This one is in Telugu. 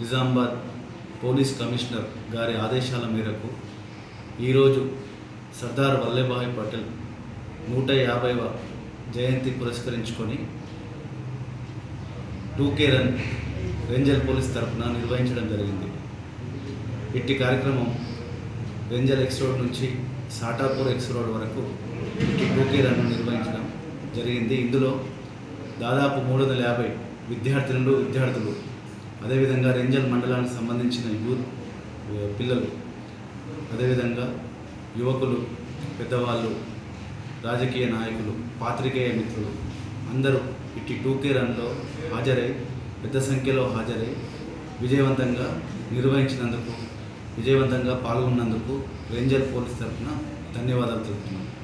నిజామాబాద్ పోలీస్ కమిషనర్ గారి ఆదేశాల మేరకు ఈరోజు సర్దార్ వల్లభాయ్ పటేల్ నూట యాభైవ జయంతి పురస్కరించుకొని టూకే రన్ రేంజల్ పోలీస్ తరఫున నిర్వహించడం జరిగింది. ఇట్టి కార్యక్రమం రేంజల్ ఎక్స్ రోడ్ నుంచి సాటాపూర్ ఎక్స్ రోడ్ వరకు ఇట్టి టూకే రన్ నిర్వహించడం జరిగింది. ఇందులో దాదాపు మూడు వందల యాభై విద్యార్థినులు విద్యార్థులు అదేవిధంగా రెంజల్ మండలానికి సంబంధించిన యూత్ పిల్లలు అదేవిధంగా యువకులు పెద్దవాళ్ళు రాజకీయ నాయకులు పాత్రికేయ మిత్రులు అందరూ ఇట్టి టూకే రన్లో హాజరై పెద్ద సంఖ్యలో హాజరై విజయవంతంగా నిర్వహించినందుకు విజయవంతంగా పాల్గొన్నందుకు రేంజర్ పోలీస్ తరఫున ధన్యవాదాలు తెలుపుతున్నాను